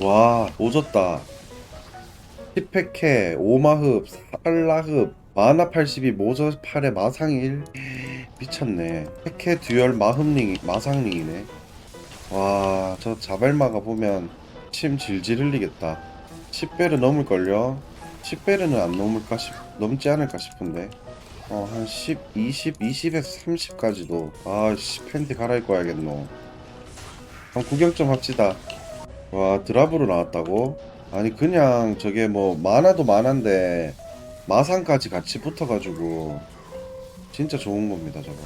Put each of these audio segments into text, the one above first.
와 오졌다. 10팩해 5마흡 8라흡 마나 82 모저 8에 마상 1 미쳤네. 팩해 듀얼 마흡링 마상링이네. 와 저 자발마가 보면 침 질질 흘리겠다. 10배를 넘을걸요? 10배는 안 넘을까 싶 넘지 않을까 싶은데. 어 한 10, 20, 20에서 30까지도. 아 씨 팬티 갈아입고 와야겠노. 한번 구경 좀 합시다 와 드랍으로 나왔다고? 아니 그냥 저게 뭐 만화도 만화인데 마상까지 같이 붙어가지고 진짜 좋은 겁니다 저거.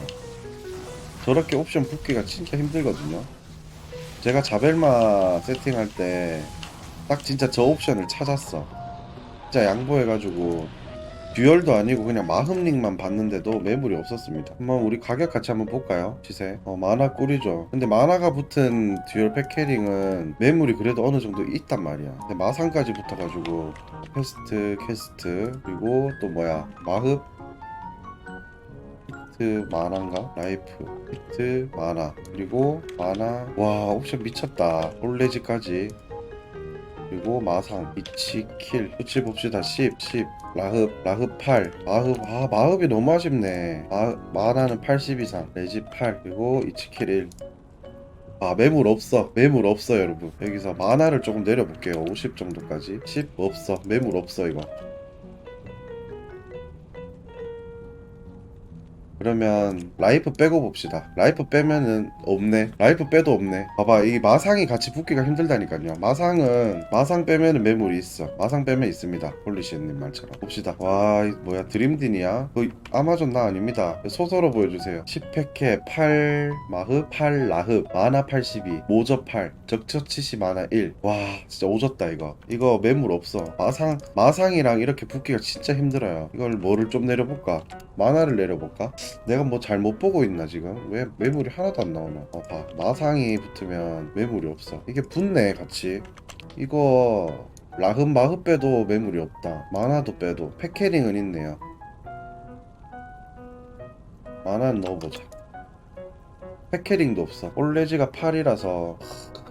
저렇게 옵션 붙기가 진짜 힘들거든요. 제가 자벨마 세팅할 때 딱 진짜 저 옵션을 찾았어. 진짜 양보해가지고 듀얼도 아니고 그냥 마흠링만 봤는데도 매물이 없었습니다. 한번 우리 가격 같이 한번 볼까요? 시세. 어, 만화 꿀이죠. 근데 만화가 붙은 듀얼 패캐링은 매물이 그래도 어느 정도 있단 말이야. 근데 마상까지 붙어가지고 퀘스트, 퀘스트 그리고 또 뭐야 마흡 히트 만화인가? 라이프 히트 만화 그리고 만화 와 옵션 미쳤다 올레지까지 그리고 마상 이치 킬 수치 봅시다. 10 10 라흡 라흡 8 마흡 아 마흡이 너무 아쉽네. 마, 마나는 80 이상 레지 8 그리고 이치 킬 1 아 매물 없어. 매물 없어 여러분. 여기서 마나를 조금 내려볼게요. 50 정도까지. 10 없어. 매물 없어 이거 그러면 라이프 빼고 봅시다. 라이프 빼면은 없네. 라이프 빼도 없네. 봐봐, 이 마상이 같이 붙기가 힘들다니까요. 마상은 마상 빼면은 매물이 있어. 마상 빼면 있습니다. 폴리시님 말처럼. 봅시다. 와, 이 뭐야 드림딘이야? 그 아마존 나 아닙니다. 소서로 보여주세요. 10팩해 8 마흡 8 라흡 마나 82 모저 8 적처치시 마나 1. 와, 진짜 오졌다 이거. 이거 매물 없어. 마상 마상이랑 이렇게 붙기가 진짜 힘들어요. 이걸 뭐를 좀 내려볼까? 마나를 내려볼까? 내가 뭐 잘 못 보고 있나 지금? 왜 매물이 하나도 안 나오나? 어, 봐. 마상이 붙으면 매물이 없어. 이게 붙네 같이. 이거 라흡 마흡 빼도 매물이 없다. 마나도 빼도 패캐링은 있네요. 마나는 넣어보자. 패캐링도 없어. 올레지가 8이라서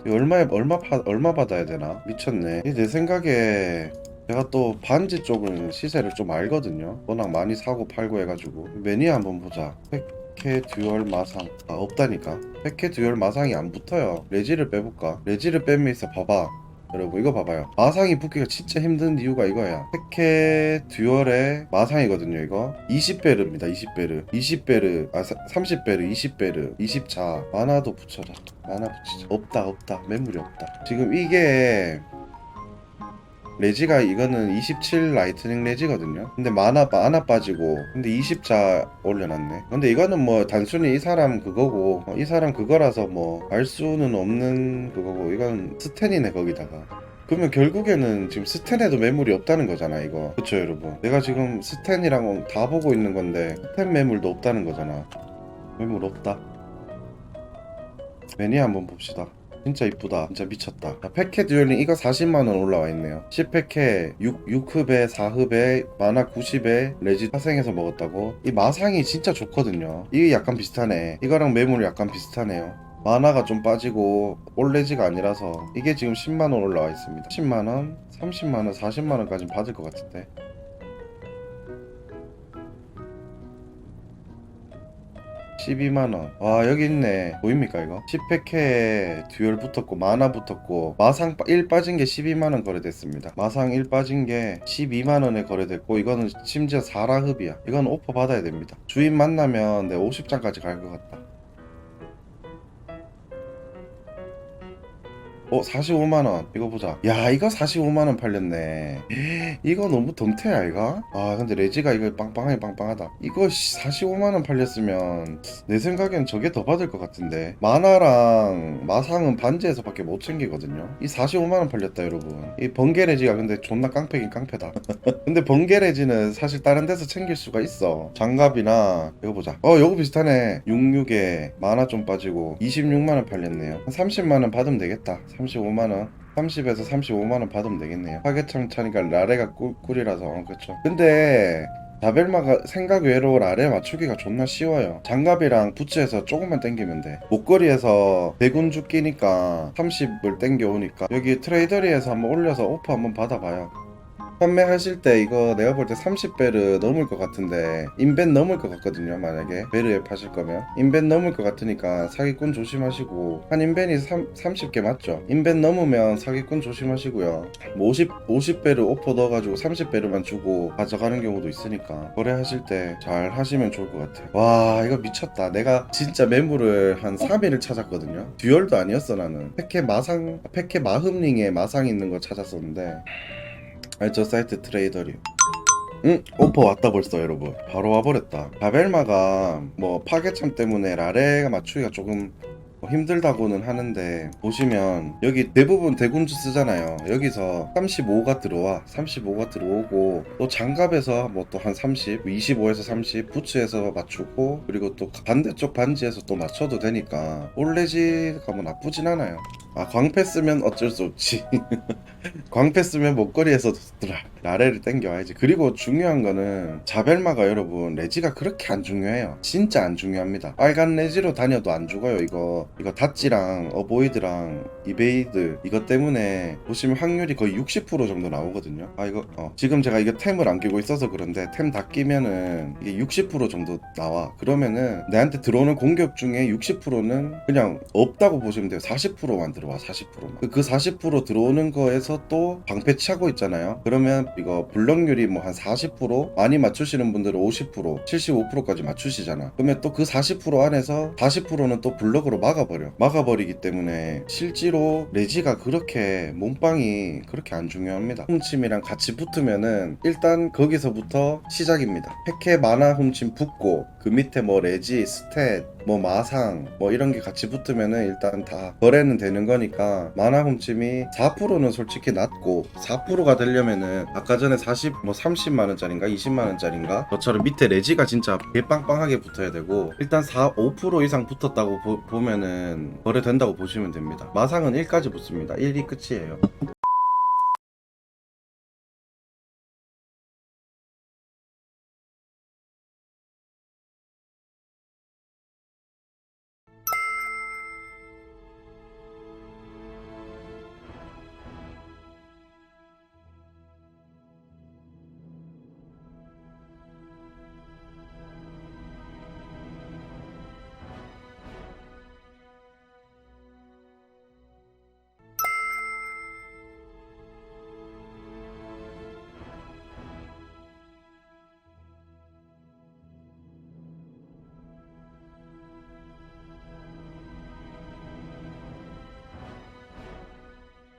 얼마에 얼마 파, 얼마 받아야 되나? 미쳤네. 이내 생각에 제가 또 반지 쪽은 시세를 좀 알거든요. 워낙 많이 사고 팔고 해가지고 매니아 한번 보자. 백캐 듀얼 마상 아 없다니까. 백캐 듀얼 마상이 안 붙어요. 레지를 빼볼까? 레지를 빼면서 봐봐. 여러분 이거 봐봐요. 마상이 붙기가 진짜 힘든 이유가 이거야. 백캐 듀얼의 마상이거든요 이거. 20베르입니다 20베르. 20베르 아 30베르 20베르 20자 만화도 붙여라. 만화 붙이자. 없다 없다 매물이 없다. 지금 이게 레지가 이거는 27 라이트닝 레지거든요. 근데 만화 만화 빠지고 근데 20자 올려놨네. 근데 이거는 뭐 단순히 이 사람 그거고 어, 이 사람 그거라서 뭐 알 수는 없는 그거고 이건 스탠이네 거기다가. 그러면 결국에는 지금 스탠에도 매물이 없다는 거잖아 이거. 그쵸 여러분. 내가 지금 스탠이랑 다 보고 있는 건데 스탠 매물도 없다는 거잖아. 매물 없다. 매니아 한번 봅시다. 진짜 이쁘다. 진짜 미쳤다. 자, 패켓 듀얼링 이거 40만원 올라와 있네요. 10패켓 6, 6흡에 4흡에 만화 90에 레지 파생해서 먹었다고. 이 마상이 진짜 좋거든요. 이게 약간 비슷하네. 이거랑 매물이 약간 비슷하네요. 만화가 좀 빠지고 올레지가 아니라서 이게 지금 10만원 올라와 있습니다. 10만원, 30만원, 40만원까지 받을 것 같은데. 12만원. 와 여기 있네. 보입니까 이거? 10팩에 듀얼 붙었고 마나 붙었고 마상 1 빠진 게 12만원 거래됐습니다. 마상 1 빠진 게 12만원에 거래됐고 이거는 심지어 4라흡이야. 이건 오퍼 받아야 됩니다. 주인 만나면 내 50장까지 갈 것 같다 어 45만원. 이거 보자. 야 이거 45만원 팔렸네. 이거 너무 덤태야 이거? 아 근데 레지가 이거 빵빵하게 빵빵하다. 이거 45만원 팔렸으면 내 생각엔 저게 더 받을 것 같은데. 만화랑 마상은 반지에서 밖에 못 챙기거든요. 이 45만원 팔렸다 여러분. 이 번개 레지가 근데 존나 깡패긴 깡패다. 근데 번개 레지는 사실 다른 데서 챙길 수가 있어. 장갑이나 이거 보자. 어 요거 비슷하네. 66에 만화 좀 빠지고 26만원 팔렸네요. 한 30만원 받으면 되겠다 35만원 30에서 35만원 받으면 되겠네요. 파괴창 차니까 라레가 꿀, 꿀이라서 어, 그쵸. 근데 자벨마가 생각 외로 아래 맞추기가 존나 쉬워요. 장갑이랑 부츠에서 조금만 당기면 돼. 목걸이에서 대군주 끼니까 30을 당겨오니까 여기 트레이더리에서 한번 올려서 오프 한번 받아봐요 판매하실 때 이거 내가 볼 때 30배를 넘을 것 같은데 인벤 넘을 것 같거든요 만약에. 베르에 파실 거면. 인벤 넘을 것 같으니까 사기꾼 조심하시고 한 인벤이 3, 30개 맞죠? 인벤 넘으면 사기꾼 조심하시고요. 뭐 50, 50배를 오퍼 넣어가지고 30배를만 주고 가져가는 경우도 있으니까 거래하실 때 잘 하시면 좋을 것 같아요. 와 이거 미쳤다. 내가 진짜 매물을 한 3일을 찾았거든요. 듀얼도 아니었어 나는. 페케 마상 페케 마흠링에 마상 있는 거 찾았었는데 저 사이트 트레이더리 응? 오퍼 왔다 벌써 여러분. 바로 와버렸다. 바벨마가 뭐 파괴참 때문에 라레가 맞추기가 조금 뭐 힘들다고는 하는데 보시면 여기 대부분 대군주 쓰잖아요. 여기서 35가 들어와. 35가 들어오고 또 장갑에서 뭐 또 한 30, 25에서 30 부츠에서 맞추고 그리고 또 반대쪽 반지에서 또 맞춰도 되니까 올레지가 뭐 나쁘진 않아요 아 광패 쓰면 어쩔 수 없지. 광패 쓰면 목걸이에서 라, 라레를 땡겨와야지. 그리고 중요한 거는 자벨마가 여러분 레지가 그렇게 안 중요해요. 진짜 안 중요합니다. 빨간 레지로 다녀도 안 죽어요 이거. 이거 다찌랑 어보이드랑 이베이드 이것 때문에 보시면 확률이 거의 60% 정도 나오거든요. 아 이거 어, 지금 제가 이거 템을 안 끼고 있어서 그런데 템 다 끼면은 이게 60% 정도 나와. 그러면은 내한테 들어오는 공격 중에 60%는 그냥 없다고 보시면 돼요. 40%만 들어 와 40%만. 그40% 들어오는 거에서 또 방패 차고 있잖아요. 그러면 이거 블럭률이 뭐 한 40% 많이 맞추시는 분들은 50% 75%까지 맞추시잖아. 그러면 또 그 40% 안에서 40%는 또 블럭으로 막아버려. 막아버리기 때문에 실제로 레지가 그렇게 몸빵이 그렇게 안 중요합니다. 훔침이랑 같이 붙으면은 일단 거기서부터 시작입니다. 패케 마나 훔침 붙고 그 밑에 뭐 레지 스탯 뭐 마상 뭐 이런 게 같이 붙으면은 일단 다 거래는 되는 거 니까 마나 훔침이 4%는 솔직히 낮고 4%가 되려면은 아까 전에 40 뭐 30만 원짜리인가 20만 원짜리인가 저처럼 밑에 레지가 진짜 개빵빵하게 붙어야 되고 일단 4 5% 이상 붙었다고 보, 보면은 거래된다고 보시면 됩니다. 마상은 1까지 붙습니다. 1이 끝이에요